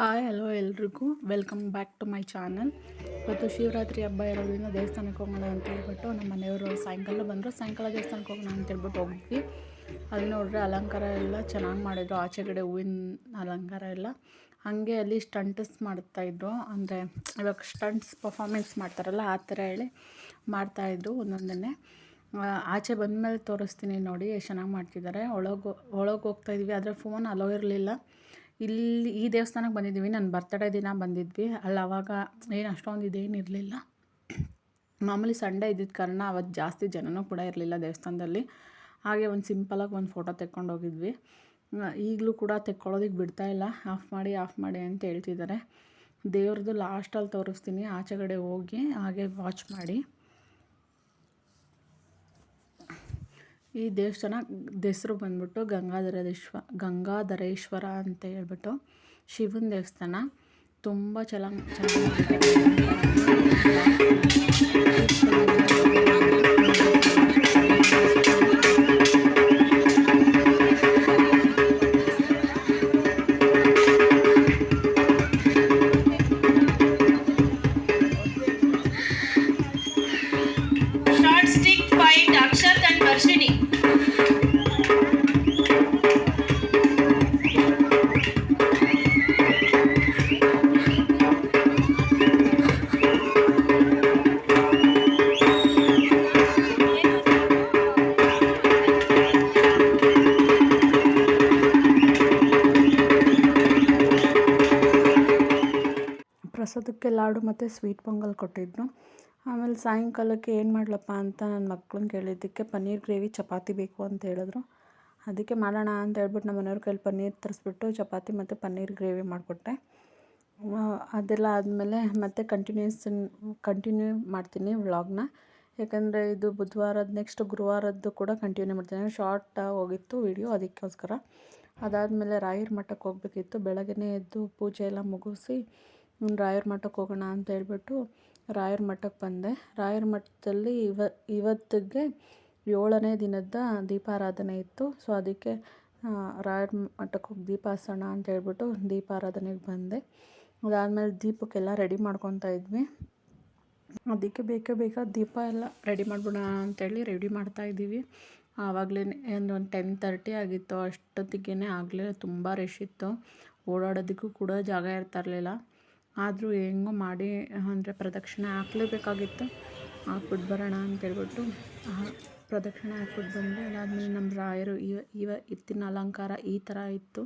Hi, hello ಎಲ್ರಿಗೂ. Welcome back to my channel ಇವತ್ತು ಶಿವರಾತ್ರಿ ಹಬ್ಬ ಇರೋದ್ರಿಂದ ದೇವಸ್ಥಾನಕ್ಕೆ ಹೋಗೋಣ ಅಂತ ಹೇಳ್ಬಿಟ್ಟು ನಮ್ಮ ಮನೆಯವರು ಸಾಯಂಕಾಲ ಬಂದರು. ಸಾಯಂಕಾಲ ದೇವಸ್ಥಾನಕ್ಕೆ ಹೋಗೋಣ ಅಂತ ಹೇಳ್ಬಿಟ್ಟು ಹೋಗಿದ್ವಿ. ಅಲ್ಲಿ ನೋಡಿದ್ರೆ ಅಲಂಕಾರ ಎಲ್ಲ ಚೆನ್ನಾಗಿ ಮಾಡಿದ್ರು. ಆಚೆಗಡೆ ಹೂವಿನ ಅಲಂಕಾರ ಎಲ್ಲ. ಹಾಗೆ ಅಲ್ಲಿ ಸ್ಟಂಟ್ಸ್ ಮಾಡ್ತಾಯಿದ್ರು ಅಂದರೆ ಇವಾಗ ಸ್ಟಂಟ್ಸ್ ಪರ್ಫಾಮೆನ್ಸ್ ಮಾಡ್ತಾರಲ್ಲ, ಆ ಥರ ಹೇಳಿ ಮಾಡ್ತಾಯಿದ್ರು ಒಂದೊಂದನ್ನೇ. ಆಚೆ ಆಚೆ ಬಂದಮೇಲೆ ತೋರಿಸ್ತೀನಿ ನೋಡಿ ಎಷ್ಟು ಚೆನ್ನಾಗಿ ಮಾಡ್ತಿದ್ದಾರೆ. ಒಳಗೆ ಒಳಗೆ ಹೋಗ್ತಾಯಿದ್ವಿ ಆದರೆ ಫೋನ್ ಅಲೋ ಇರಲಿಲ್ಲ. ಇಲ್ಲಿ ಈ ದೇವಸ್ಥಾನಕ್ಕೆ ಬಂದಿದ್ದೀವಿ. ನನ್ನ ಬರ್ತಡೇ ದಿನ ಬಂದಿದ್ವಿ. ಅಲ್ಲಿ ಅವಾಗ ಏನು ಅಷ್ಟೊಂದು ಇದೇನಿರಲಿಲ್ಲ ಮಾಮೂಲಿ ಸಂಡೇ ಇದ್ದಿದ್ದ ಕಾರಣ ಅವತ್ತು ಜಾಸ್ತಿ ಜನನೂ ಕೂಡ ಇರಲಿಲ್ಲ ದೇವಸ್ಥಾನದಲ್ಲಿ. ಹಾಗೆ ಒಂದು ಸಿಂಪಲಾಗಿ ಒಂದು ಫೋಟೋ ತೆಕ್ಕೊಂಡು ಹೋಗಿದ್ವಿ. ಈಗಲೂ ಕೂಡ ತೆಕ್ಕೊಳ್ಳೋದಕ್ಕೆ ಬಿಡ್ತಾ ಇಲ್ಲ. ಆಫ್ ಮಾಡಿ ಆಫ್ ಮಾಡಿ ಅಂತ ಹೇಳ್ತಿದ್ದಾರೆ. ದೇವ್ರದ್ದು ಲಾಸ್ಟಲ್ಲಿ ತೋರಿಸ್ತೀನಿ. ಆಚೆಗಡೆ ಹೋಗಿ ಹಾಗೆ ವಾಚ್ ಮಾಡಿ. ಈ ದೇವಸ್ಥಾನ ಹೆಸರು ಬಂದ್ಬಿಟ್ಟು ಗಂಗಾಧರೇಶ್ವ ಗಂಗಾಧರೇಶ್ವರ ಅಂತ ಹೇಳ್ಬಿಟ್ಟು ಶಿವನ ದೇವಸ್ಥಾನ ತುಂಬ ಚೆನ್ನಾಗಿ Short ಪ್ರಸಾದಕ್ಕೆ ಲಾಡು ಮತ್ತು ಸ್ವೀಟ್ ಪೊಂಗಲ್ ಕೊಟ್ಟಿದ್ನು ಆಮೇಲೆ ಸಾಯಂಕಾಲಕ್ಕೆ ಏನು ಮಾಡಲಪ್ಪ ಅಂತ ನನ್ನ ಮಕ್ಳನ್ನ ಕೇಳಿದ್ದಕ್ಕೆ ಪನ್ನೀರ್ ಗ್ರೇವಿ ಚಪಾತಿ ಬೇಕು ಅಂತ ಹೇಳಿದ್ರು. ಅದಕ್ಕೆ ಮಾಡೋಣ ಅಂತ ಹೇಳ್ಬಿಟ್ಟು ನಮ್ಮ ಮನೆಯವ್ರ ಕೈಲಿ ಪನ್ನೀರ್ ತರಿಸ್ಬಿಟ್ಟು ಚಪಾತಿ ಮತ್ತು ಪನ್ನೀರ್ ಗ್ರೇವಿ ಮಾಡಿಕೊಟ್ಟೆ. ಅದೆಲ್ಲ ಆದಮೇಲೆ ಮತ್ತೆ ಕಂಟಿನ್ಯೂಸ್ ಕಂಟಿನ್ಯೂ ಮಾಡ್ತೀನಿ ವ್ಲಾಗ್ನ. ಯಾಕಂದರೆ ಇದು ಬುಧವಾರದ ನೆಕ್ಸ್ಟ್ ಗುರುವಾರದ್ದು ಕೂಡ ಕಂಟಿನ್ಯೂ ಮಾಡ್ತೀನಿ. ಶಾರ್ಟ್ ಹೋಗಿತ್ತು ವಿಡಿಯೋ ಅದಕ್ಕೋಸ್ಕರ. ಅದಾದಮೇಲೆ ರಾಯರ ಮಠಕ್ಕೆ ಹೋಗಬೇಕಿತ್ತು. ಬೆಳಗ್ಗೆ ಎದ್ದು ಪೂಜೆ ಎಲ್ಲ ಮುಗಿಸಿ ರಾಯರ ಮಠಕ್ಕೆ ಹೋಗೋಣ ಅಂತ ಹೇಳ್ಬಿಟ್ಟು ರಾಯರ ಮಠಕ್ಕೆ ಬಂದೆ. ರಾಯರ ಮಠದಲ್ಲಿ ಇವ, ಇವತ್ತಿಗೆ ಏಳನೇ ದಿನದ ದೀಪಾರಾಧನೆ ಇತ್ತು. ಸೊ ಅದಕ್ಕೆ ರಾಯರ ಮಠಕ್ಕೆ ಹೋಗಿ ದೀಪ ಹಸೋಣ ಅಂತ ಹೇಳ್ಬಿಟ್ಟು ದೀಪಾರಾಧನೆಗೆ ಬಂದೆ. ಅದಾದಮೇಲೆ ದೀಪಕ್ಕೆಲ್ಲ ರೆಡಿ ಮಾಡ್ಕೊತಾ ಇದ್ವಿ. ಅದಕ್ಕೆ ಬೇಕೇ ಬೇಕಾ ದೀಪ ಎಲ್ಲ ರೆಡಿ ಮಾಡಿಬಿಡೋಣ ಅಂತೇಳಿ ರೆಡಿ ಮಾಡ್ತಾ ಇದ್ದೀವಿ. ಆವಾಗಲೇ ಒಂದು ಒಂದು ಟೆನ್ ತರ್ಟಿ ಆಗಿತ್ತು. ಅಷ್ಟೊತ್ತಿಗೆ ಆಗಲೇ ತುಂಬ ರಶ್ ಇತ್ತು. ಓಡಾಡೋದಕ್ಕೂ ಕೂಡ ಜಾಗ ಇರ್ತಾ ಇರಲಿಲ್ಲ. ಆದರೂ ಹೆಂಗೋ ಮಾಡಿ, ಅಂದರೆ ಪ್ರದಕ್ಷಿಣೆ ಹಾಕ್ಲೇಬೇಕಾಗಿತ್ತು. ಹಾಕ್ಬಿಟ್ಟು ಬರೋಣ ಅಂತ ಹೇಳ್ಬಿಟ್ಟು ಪ್ರದಕ್ಷಿಣೆ ಹಾಕ್ಬಿಟ್ಟು ಬಂದೆ, ಅದಾದಮೇಲೆ ನಮ್ಮ ರಾಯರು ಇವ ಇವ ಇತ್ತಿನ ಅಲಂಕಾರ ಈ ಥರ ಇತ್ತು.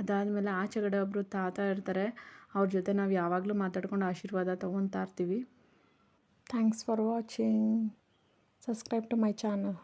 ಅದಾದಮೇಲೆ ಆಚೆಗಡೆ ಒಬ್ಬರು ತಾತ ಇರ್ತಾರೆ. ಅವ್ರ ಜೊತೆ ನಾವು ಯಾವಾಗಲೂ ಮಾತಾಡ್ಕೊಂಡು ಆಶೀರ್ವಾದ ತೊಗೊತಾ ಇರ್ತೀವಿ. Thanks for watching subscribe to my channel